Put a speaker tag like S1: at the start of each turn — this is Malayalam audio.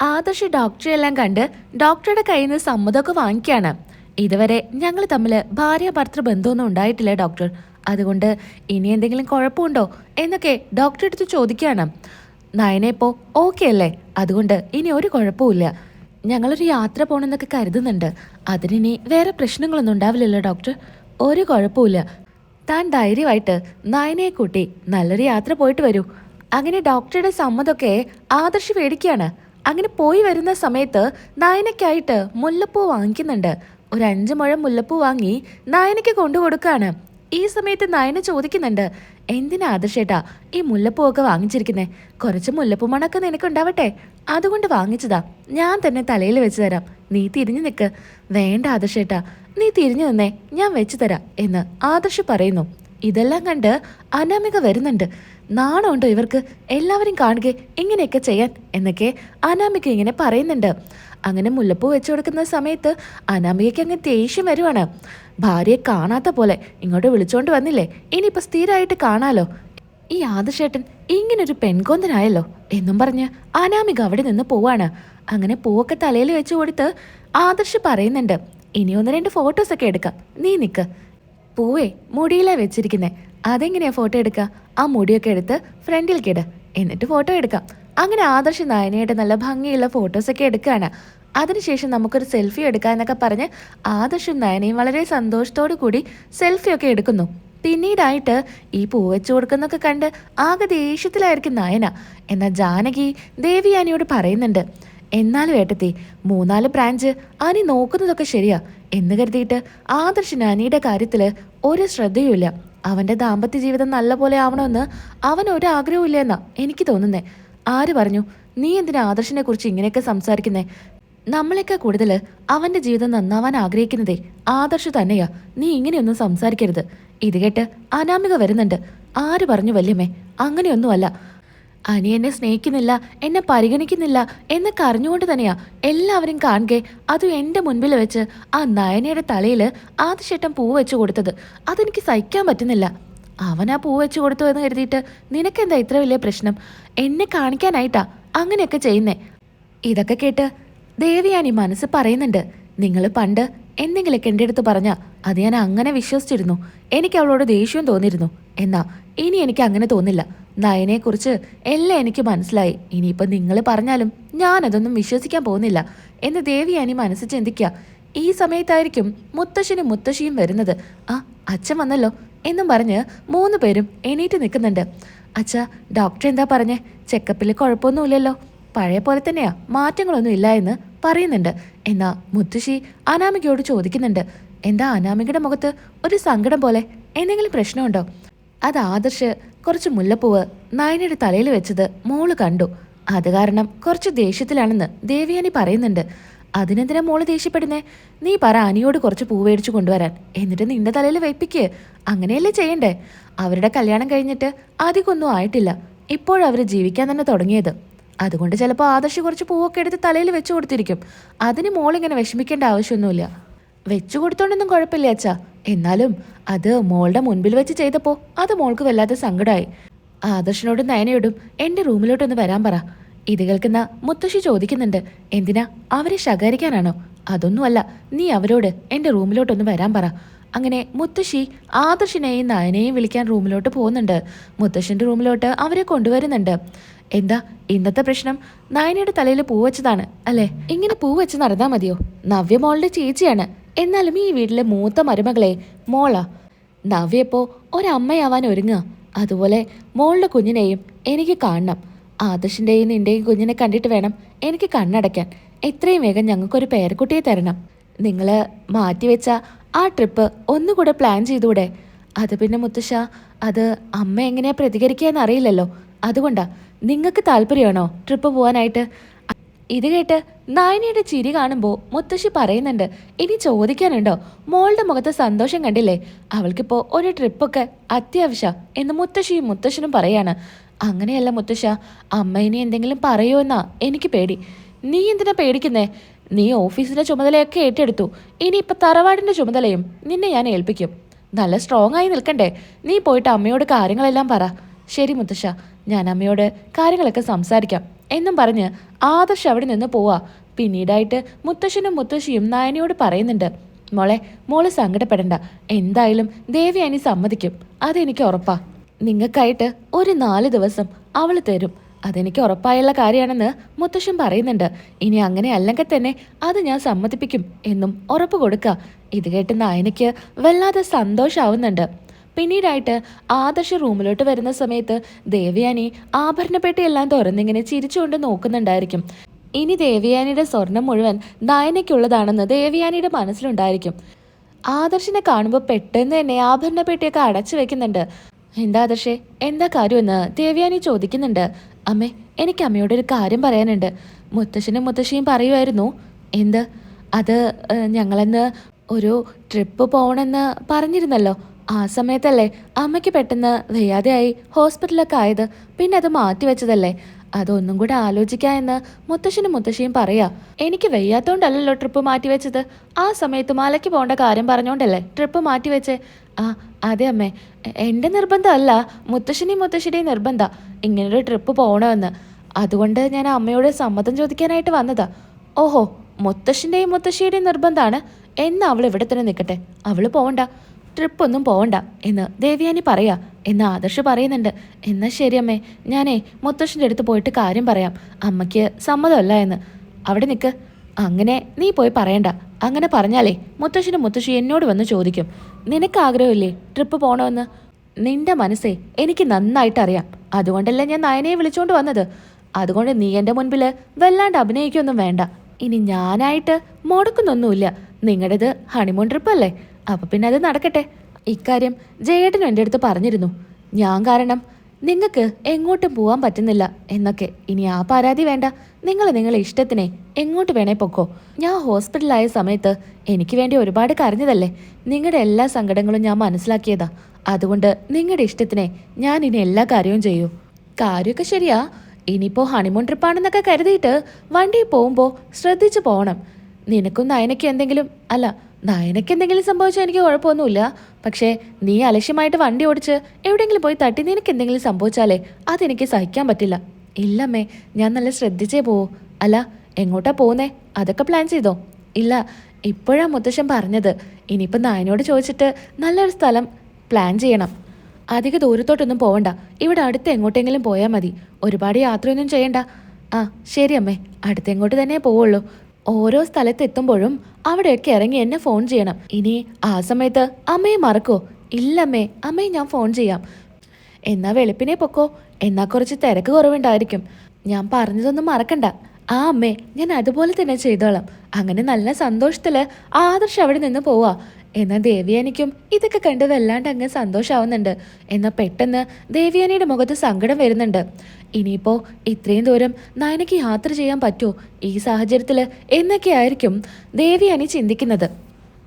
S1: ആദർശ് ഡോക്ടറെ എല്ലാം കണ്ട് ഡോക്ടറുടെ കയ്യിൽ നിന്ന് സമ്മതമൊക്കെ വാങ്ങിക്കുകയാണ്. ഇതുവരെ ഞങ്ങൾ തമ്മിൽ ഭാര്യ ഭർത്തൃ ബന്ധമൊന്നും ഉണ്ടായിട്ടില്ല ഡോക്ടർ. അതുകൊണ്ട് ഇനി എന്തെങ്കിലും കുഴപ്പമുണ്ടോ എന്നൊക്കെ ഡോക്ടറെ അടുത്ത് ചോദിക്കുകയാണ്. നയനെ ഇപ്പോൾ ഓക്കെ അല്ലേ? അതുകൊണ്ട് ഇനി ഒരു കുഴപ്പമില്ല ഞങ്ങളൊരു യാത്ര പോകണമെന്നൊക്കെ കരുതുന്നുണ്ട്. അതിനി വേറെ പ്രശ്നങ്ങളൊന്നും ഉണ്ടാവില്ലല്ലോ ഡോക്ടർ. ഒരു കുഴപ്പമില്ല താൻ ധൈര്യമായിട്ട് നയനയെ കൂട്ടി നല്ലൊരു യാത്ര പോയിട്ട് വരൂ. അങ്ങനെ ഡോക്ടറുടെ സമ്മതമൊക്കെ ആദർശ് മേടിക്കുകയാണ്. അങ്ങനെ പോയി വരുന്ന സമയത്ത് നായനയ്ക്കായിട്ട് മുല്ലപ്പൂ വാങ്ങിക്കുന്നുണ്ട്. ഒരു അഞ്ച് മുഴം മുല്ലപ്പൂ വാങ്ങി നായനയ്ക്ക് കൊണ്ടു കൊടുക്കാണ് ഈ സമയത്ത് നയന ചോദിക്കുന്നുണ്ട് എന്തിനാ ആദർശേട്ടാ ഈ മുല്ലപ്പൂ ഒക്കെ വാങ്ങിച്ചിരിക്കുന്നേ? കുറച്ച് മുല്ലപ്പൂ മണക്ക് നിനക്കുണ്ടാവട്ടെ. അതുകൊണ്ട് വാങ്ങിച്ചതാ. ഞാൻ തന്നെ തലയിൽ വെച്ച് തരാം. നീ തിരിഞ്ഞു നിൽക്ക് വേണ്ട ആദർശേട്ടാ നീ തിരിഞ്ഞു നിന്നേ. ഞാൻ വെച്ചു തരാം എന്ന് ആദർശ് പറയുന്നു. ഇതെല്ലാം കണ്ട് അനാമിക വരുന്നുണ്ട്. നാണമുണ്ടോ ഇവർക്ക്? എല്ലാവരും കാണുക ഇങ്ങനെയൊക്കെ ചെയ്യാൻ എന്നൊക്കെ അനാമിക ഇങ്ങനെ പറയുന്നുണ്ട്. അങ്ങനെ മുല്ലപ്പൂ വെച്ചു കൊടുക്കുന്ന സമയത്ത് അനാമികയ്ക്ക് അങ്ങ് ദേഷ്യം വരുവാണ്. ഭാര്യയെ കാണാത്ത പോലെ ഇങ്ങോട്ട് വിളിച്ചോണ്ട് വന്നില്ലേ? ഇനിയിപ്പോൾ സ്ഥിരമായിട്ട് കാണാലോ? ഈ ആദർശേട്ടൻ ഇങ്ങനൊരു പെൺകൊന്തനായല്ലോ എന്നും പറഞ്ഞ് അനാമിക അവിടെ നിന്ന് പോവാണ്. അങ്ങനെ പൂവൊക്കെ തലയിൽ വെച്ച് കൊടുത്ത് ആദർശ് പറയുന്നുണ്ട് ഇനി ഒന്ന് രണ്ട് ഫോട്ടോസൊക്കെ എടുക്കാം. നീ നിക്ക്. പൂവേ മുടിയിലാ വെച്ചിരിക്കുന്നേ. അതെങ്ങനെയാ ഫോട്ടോ എടുക്കുക ആ മുടിയൊക്കെ എടുത്ത് ഫ്രണ്ടിൽ കിട എന്നിട്ട് ഫോട്ടോ എടുക്കാം. അങ്ങനെ ആദർശ് നയനയുടെ നല്ല ഭംഗിയുള്ള ഫോട്ടോസൊക്കെ എടുക്കുകയാണ് അതിനുശേഷം നമുക്കൊരു സെൽഫി എടുക്കാം എന്നൊക്കെ പറഞ്ഞ് ആദർശും നയനയും വളരെ സന്തോഷത്തോടു കൂടി സെൽഫിയൊക്കെ എടുക്കുന്നു. പിന്നീടായിട്ട് ഈ പൂ വെച്ചു കൊടുക്കുന്നൊക്കെ കണ്ട് ആകെ ദേഷ്യത്തിലായിരിക്കും നയന. എന്നാൽ ജാനകി ദേവിയാനിയോട് പറയുന്നുണ്ട് എന്നാലും ഏട്ടത്തി മൂന്നാൽ ബ്രാഞ്ച് ആനി നോക്കുന്നതൊക്കെ ശരിയാ. എന്ന് കരുതിയിട്ട് ആദർശൻ അനിയുടെ കാര്യത്തിൽ ഒരു ശ്രദ്ധയുമില്ല. അവന്റെ ദാമ്പത്യ ജീവിതം നല്ല പോലെ ആവണമെന്ന് അവൻ ഒരു ആഗ്രഹവും എന്നാ എനിക്ക് തോന്നുന്നേ. ആര് പറഞ്ഞു നീ എന്തിനാ ആദർശിനെ കുറിച്ച് ഇങ്ങനെയൊക്കെ സംസാരിക്കുന്നേ? നമ്മളെക്കാൾ കൂടുതൽ അവന്റെ ജീവിതം നന്നാവാൻ ആഗ്രഹിക്കുന്നതേ. ആദർശ് തന്നെയാ. നീ ഇങ്ങനെയൊന്നും സംസാരിക്കരുത്. ഇത് കേട്ട് അനാമിക വരുന്നുണ്ട്. ആര് പറഞ്ഞു വല്യമ്മേ? അങ്ങനെയൊന്നുമല്ല. അനി എന്നെ സ്നേഹിക്കുന്നില്ല എന്നെ പരിഗണിക്കുന്നില്ല എന്നൊക്കെ അറിഞ്ഞുകൊണ്ട് തന്നെയാ എല്ലാവരും കാണുകെ. അതും എന്റെ മുൻപിൽ വെച്ച് ആ നയനയുടെ തലയിൽ ആദ്യശേട്ടം പൂ വെച്ച് കൊടുത്തത്. അതെനിക്ക് സഹിക്കാൻ പറ്റുന്നില്ല. അവൻ ആ പൂ വെച്ച് കൊടുത്തു എന്ന് കരുതിയിട്ട് നിനക്കെന്താ ഇത്ര വലിയ പ്രശ്നം? എന്നെ കാണിക്കാനായിട്ടാ അങ്ങനെയൊക്കെ ചെയ്യുന്നേ. ഇതൊക്കെ കേട്ട് ദേവിയാനി മനസ്സ് പറയുന്നുണ്ട്. നിങ്ങൾ പണ്ട് എന്തെങ്കിലുമൊക്കെ എന്റെ അടുത്ത് പറഞ്ഞാൽ അത് ഞാൻ അങ്ങനെ വിശ്വസിച്ചിരുന്നു. എനിക്ക് അവളോട് ദേഷ്യവും തോന്നിയിരുന്നു. എന്നാ ഇനി എനിക്ക് അങ്ങനെ തോന്നില്ല. നയനെക്കുറിച്ച് എല്ലാം എനിക്ക് മനസ്സിലായി. ഇനിയിപ്പോൾ നിങ്ങൾ പറഞ്ഞാലും ഞാനതൊന്നും വിശ്വസിക്കാൻ പോകുന്നില്ല. എന്ന് ദേവിയാനി മനസ്സ് ചിന്തിക്കുക. ഈ സമയത്തായിരിക്കും മുത്തശ്ശനും മുത്തശ്ശിയും വരുന്നത്. ആ അച്ഛൻ വന്നല്ലോ എന്നും പറഞ്ഞ് മൂന്ന് പേരും എണീറ്റ് നിൽക്കുന്നുണ്ട്. അച്ഛാ ഡോക്ടർ എന്താ പറഞ്ഞേ? ചെക്കപ്പിൽ കുഴപ്പമൊന്നുമില്ലല്ലോ. പഴയ പോലെ തന്നെയാ മാറ്റങ്ങളൊന്നും ഇല്ല എന്ന് പറയുന്നുണ്ട്. എന്നാ മുത്തശ്ശി അനാമികയോട് ചോദിക്കുന്നുണ്ട്. എന്താ അനാമികയുടെ മുഖത്ത് ഒരു സങ്കടം പോലെ? എന്തെങ്കിലും പ്രശ്നമുണ്ടോ? അത് ആദർശ് കുറച്ച് മുല്ലപ്പൂവ് നായനയുടെ തലയിൽ വെച്ചത് മോൾ കണ്ടു. അത് കാരണം കുറച്ച് ദേഷ്യത്തിലാണെന്ന് ദേവിയാനി പറയുന്നുണ്ട്. അതിനെന്തിനാ മോൾ ദേഷ്യപ്പെടുന്നേ? നീ പറ അനിയോട് കുറച്ച് പൂ മേടിച്ചു കൊണ്ടുവരാൻ. എന്നിട്ട് നിന്റെ തലയിൽ വെപ്പിക്ക്. അങ്ങനെയല്ലേ ചെയ്യണ്ടേ? അവരുടെ കല്യാണം കഴിഞ്ഞിട്ട് അധികമൊന്നും ആയിട്ടില്ല. ഇപ്പോഴവർ ജീവിക്കാൻ തന്നെ തുടങ്ങിയത്. അതുകൊണ്ട് ചിലപ്പോൾ ആദർശ് കുറച്ച് പൂവൊക്കെ എടുത്ത് തലയിൽ വെച്ചു കൊടുത്തിരിക്കും. അതിന് മോളിങ്ങനെ വിഷമിക്കേണ്ട ആവശ്യമൊന്നുമില്ല. വെച്ചു കൊടുത്തോണ്ടൊന്നും കുഴപ്പമില്ല അച്ഛാ. എന്നാലും അത് മോളുടെ മുൻപിൽ വെച്ച് ചെയ്തപ്പോൾ അത് മോൾക്ക് വല്ലാത്ത സങ്കടമായി ആദർശനോട് നയനയോടും എന്റെ റൂമിലോട്ടൊന്ന് വരാൻ പറ. ഇത് കേൾക്കുന്ന മുത്തശ്ശി ചോദിക്കുന്നുണ്ട് എന്തിനാ അവരെ ശകാരിക്കാനാണോ? അതൊന്നുമല്ല നീ അവരോട് എന്റെ റൂമിലോട്ടൊന്ന് വരാൻ പറ. അങ്ങനെ മുത്തശ്ശി ആദർശിനെയും നയനെയും വിളിക്കാൻ റൂമിലോട്ട് പോകുന്നുണ്ട്. മുത്തശ്ശന്റെ റൂമിലോട്ട് അവരെ കൊണ്ടുവരുന്നുണ്ട്. എന്താ ഇന്നത്തെ പ്രശ്നം? നയനയുടെ തലയിൽ പൂ വെച്ചതാണ് അല്ലേ? ഇങ്ങനെ പൂ വെച്ച് നടന്നാ മതിയോ? നവ്യ മോളുടെ ചേച്ചിയാണ്. എന്നാലും ഈ വീട്ടിലെ മൂത്ത മരുമകളെ മോള. നവ്യപ്പോ ഒരമ്മയാവാൻ ഒരുങ്ങുക. അതുപോലെ മോളുടെ കുഞ്ഞിനെയും എനിക്ക് കാണണം. ആദർശിന്റെയും നിന്റെയും കുഞ്ഞിനെ കണ്ടിട്ട് വേണം എനിക്ക് കണ്ണടയ്ക്കാൻ. എത്രയും വേഗം ഞങ്ങൾക്കൊരു പേരക്കുട്ടിയെ തരണം. നിങ്ങൾ മാറ്റിവെച്ച ആ ട്രിപ്പ് ഒന്നുകൂടെ പ്ലാൻ ചെയ്തൂടെ? അത് പിന്നെ മുത്തശ്ശ അത് അമ്മ എങ്ങനെയാ പ്രതികരിക്കുക അറിയില്ലല്ലോ അതുകൊണ്ടാ നിങ്ങൾക്ക് താല്പര്യമാണോ ട്രിപ്പ് പോകാനായിട്ട് ഇത് കേട്ട് നായനയുടെ ചിരി കാണുമ്പോൾ മുത്തശ്ശി പറയുന്നുണ്ട് ഇനി ചോദിക്കാനുണ്ടോ? മോളുടെ മുഖത്ത് സന്തോഷം കണ്ടില്ലേ? അവൾക്കിപ്പോ ഒരു ട്രിപ്പൊക്കെ അത്യാവശ്യം എന്ന് മുത്തശ്ശിയും മുത്തശ്ശനും പറയാണ്. അങ്ങനെയല്ല മുത്തശ്ശ അമ്മ ഇനി എന്തെങ്കിലും പറയുമെന്നാ എനിക്ക് പേടി. നീ എന്തിനാ പേടിക്കുന്നേ? നീ ഓഫീസിന്റെ ചുമതലയൊക്കെ ഏറ്റെടുത്തു. ഇനി ഇപ്പൊ തറവാടിന്റെ ചുമതലയും നിന്നെ ഞാൻ ഏൽപ്പിക്കും. നല്ല സ്ട്രോങ് ആയി നിൽക്കണ്ടേ? നീ പോയിട്ട് അമ്മയോട് കാര്യങ്ങളെല്ലാം പറ. ശരി മുത്തശ്ശ ഞാൻ അമ്മയോട് കാര്യങ്ങളൊക്കെ സംസാരിക്കാം. എന്നും പറഞ്ഞ് ആദർശ് അവിടെ നിന്ന് പോവാ. പിന്നീടായിട്ട് മുത്തശ്ശനും മുത്തശ്ശിയും നയനയോട് പറയുന്നുണ്ട് മോളെ മോൾ സങ്കടപ്പെടണ്ട. എന്തായാലും ദേവി അനി സമ്മതിക്കും. അതെനിക്ക് ഉറപ്പാ. നിങ്ങൾക്കായിട്ട് ഒരു നാല് ദിവസം അവൾ തരും. അതെനിക്ക് ഉറപ്പായുള്ള കാര്യമാണെന്ന് മുത്തശ്ശൻ പറയുന്നുണ്ട്. ഇനി അങ്ങനെ അല്ലെങ്കിൽ തന്നെ അത് ഞാൻ സമ്മതിപ്പിക്കും എന്നും ഉറപ്പ് കൊടുക്കുക ഇത് കേട്ട് നായനയ്ക്ക് വല്ലാതെ സന്തോഷാവുന്നുണ്ട്. പിന്നീടായിട്ട് ആദർശ റൂമിലോട്ട് വരുന്ന സമയത്ത് ദേവയാനി ആഭരണപ്പെട്ടിയെല്ലാം തുറന്നിങ്ങനെ ചിരിച്ചുകൊണ്ട് നോക്കുന്നുണ്ടായിരിക്കും. ഇനി ദേവയാനിയുടെ സ്വർണം മുഴുവൻ നായനയ്ക്കുള്ളതാണെന്ന് ദേവയാനിയുടെ മനസ്സിലുണ്ടായിരിക്കും. ആദർശിനെ കാണുമ്പോൾ പെട്ടെന്ന് തന്നെ ആഭരണപ്പെട്ടിയൊക്കെ അടച്ചു വെക്കുന്നുണ്ട്. എന്താ ആദർശേ എന്താ കാര്യമെന്ന് ദേവയാനി ചോദിക്കുന്നുണ്ട്. അമ്മേ എനിക്ക് അമ്മയോട് ഒരു കാര്യം പറയാനുണ്ട്. മുത്തശ്ശനും മുത്തശ്ശിയും പറയുമായിരുന്നു. എന്ത്? അത് ഞങ്ങളെന്ന് ഒരു ട്രിപ്പ് പോകണമെന്ന് പറഞ്ഞിരുന്നല്ലോ. ആ സമയത്തല്ലേ അമ്മയ്ക്ക് പെട്ടെന്ന് വയ്യാതെയായി ഹോസ്പിറ്റലൊക്കെ ആയത്. പിന്നെ അത് മാറ്റിവെച്ചതല്ലേ അതൊന്നും കൂടെ ആലോചിക്കാമെന്ന് മുത്തശ്ശനും മുത്തശ്ശിയും പറയാ. എനിക്ക് വയ്യാത്തോണ്ടല്ലല്ലോ ട്രിപ്പ് മാറ്റിവെച്ചത് ആ സമയത്ത് മലയ്ക്ക് പോകേണ്ട കാര്യം പറഞ്ഞോണ്ടല്ലേ ട്രിപ്പ് മാറ്റിവെച്ചേ ആ അതെ അമ്മേ. എന്റെ നിർബന്ധമല്ല മുത്തശ്ശനെയും മുത്തശ്ശിയുടെയും നിർബന്ധ. ഇങ്ങനൊരു ട്രിപ്പ് പോകണമെന്ന്. അതുകൊണ്ട് ഞാൻ അമ്മയോട് സമ്മതം ചോദിക്കാനായിട്ട് വന്നതാ. ഓഹോ മുത്തശ്ശന്റെയും മുത്തശ്ശിയുടെയും നിർബന്ധമാണ് എന്ന് അവൾ ഇവിടെ തന്നെ നിൽക്കട്ടെ. അവൾ പോവണ്ട. ട്രിപ്പ് ഒന്നും പോവണ്ട. എന്ന് ദേവിയാനി പറയാ. എന്ന് ആദർശ് പറയുന്നുണ്ട്. എന്നാ ശരി അമ്മേ. ഞാനേ മുത്തശ്ശന്റെ അടുത്ത് പോയിട്ട് കാര്യം പറയാം. അമ്മയ്ക്ക് സമ്മതമല്ല എന്ന്. അവിടെ നിൽക്ക് അങ്ങനെ നീ പോയി പറയണ്ട. അങ്ങനെ പറഞ്ഞാലേ മുത്തശ്ശനും മുത്തശ്ശി എന്നോട് വന്ന് ചോദിക്കും. നിനക്ക് ആഗ്രഹമില്ലേ ട്രിപ്പ് പോകണമെന്ന് നിന്റെ മനസ്സേ എനിക്ക് നന്നായിട്ട് അറിയാം. അതുകൊണ്ടല്ലേ ഞാൻ നയനയെ വിളിച്ചുകൊണ്ട് വന്നത്. അതുകൊണ്ട് നീ എന്റെ മുൻപിൽ വല്ലാണ്ട് അഭിനയിക്കൊന്നും വേണ്ട. ഇനി ഞാനായിട്ട് മുടക്കുന്നൊന്നുമില്ല. നിങ്ങളുടേത് ഹണിമൂൺ ട്രിപ്പ് അല്ലേ? അപ്പൊ പിന്നെ അത് നടക്കട്ടെ. ഇക്കാര്യം ജയേട്ടനും എന്റെ അടുത്ത് പറഞ്ഞിരുന്നു. ഞാൻ കാരണം നിങ്ങൾക്ക് എങ്ങോട്ടും പോവാൻ പറ്റുന്നില്ല എന്നൊക്കെ. ഇനി ആ പരാതി വേണ്ട. നിങ്ങൾ നിങ്ങളെ ഇഷ്ടത്തിനെ എങ്ങോട്ട് വേണേ പൊക്കോ. ഞാൻ ഹോസ്പിറ്റലായ സമയത്ത് എനിക്ക് വേണ്ടി ഒരുപാട് കരഞ്ഞതല്ലേ. നിങ്ങളുടെ എല്ലാ സങ്കടങ്ങളും ഞാൻ മനസ്സിലാക്കിയതാ. അതുകൊണ്ട് നിങ്ങളുടെ ഇഷ്ടത്തിനെ ഞാൻ ഇനി എല്ലാ കാര്യവും ചെയ്യൂ. കാര്യമൊക്കെ ശരിയാ. ഇനിയിപ്പോ ഹണിമൂൺ ട്രിപ്പാണെന്നൊക്കെ കരുതിയിട്ട് വണ്ടിയിൽ പോകുമ്പോൾ ശ്രദ്ധിച്ചു പോകണം. നിനക്കും നയനയ്ക്ക് എന്തെങ്കിലും അല്ല നയനയ്ക്ക് എന്തെങ്കിലും സംഭവിച്ചാൽ എനിക്ക് കുഴപ്പമൊന്നുമില്ല. പക്ഷേ നീ അലക്ഷ്യമായിട്ട് വണ്ടി ഓടിച്ച് എവിടെയെങ്കിലും പോയി തട്ടി നിനക്ക് എന്തെങ്കിലും സംഭവിച്ചാലേ അതെനിക്ക് സഹിക്കാൻ പറ്റില്ല. ഇല്ലമ്മേ ഞാൻ നല്ല ശ്രദ്ധിച്ചേ പോവൂ. അല്ല എങ്ങോട്ടാ പോകുന്നേ അതൊക്കെ പ്ലാൻ ചെയ്തോ? ഇല്ല ഇപ്പോഴാ മുത്തശ്ശൻ പറഞ്ഞത്. ഇനിയിപ്പോൾ നായനോട് ചോദിച്ചിട്ട് നല്ലൊരു സ്ഥലം പ്ലാൻ ചെയ്യണം. അധിക ദൂരത്തോട്ടൊന്നും പോവണ്ട. ഇവിടെ അടുത്ത് എങ്ങോട്ടെങ്കിലും പോയാൽ മതി. ഒരുപാട് യാത്രയൊന്നും ചെയ്യണ്ട. ആ ശരി അമ്മേ അടുത്തെങ്ങോട്ട് തന്നെ പോവുള്ളൂ. ഓരോ സ്ഥലത്ത് എത്തുമ്പോഴും അവിടെയൊക്കെ ഇറങ്ങി എന്നെ ഫോൺ ചെയ്യണം. ഇനി ആ സമയത്ത് അമ്മയെ മറക്കോ? ഇല്ലമ്മേ അമ്മയെ ഞാൻ ഫോൺ ചെയ്യാം. എന്നാ വെളുപ്പിനെ പൊക്കോ? എന്നാ കുറച്ച് തിരക്ക് കുറവുണ്ടായിരിക്കും. ഞാൻ പറഞ്ഞതൊന്നും മറക്കണ്ട. ആ അമ്മേ ഞാൻ അതുപോലെ തന്നെ ചെയ്തോളാം. അങ്ങനെ നല്ല സന്തോഷത്തിൽ ആദർശ് അവിടെ നിന്ന് പോവാ. എന്നാൽ ദേവിയാനിക്കും ഇതൊക്കെ കണ്ട് വല്ലാണ്ട് അങ്ങ് സന്തോഷാവുന്നുണ്ട്. എന്നാൽ പെട്ടെന്ന് ദേവിയാനിയുടെ മുഖത്ത് സങ്കടം വരുന്നുണ്ട്. ഇനിയിപ്പോ ഇത്രയും ദൂരം നയനയ്ക്ക് യാത്ര ചെയ്യാൻ പറ്റുമോ ഈ സാഹചര്യത്തിൽ എന്നൊക്കെയായിരിക്കും ദേവിയാനി ചിന്തിക്കുന്നത്.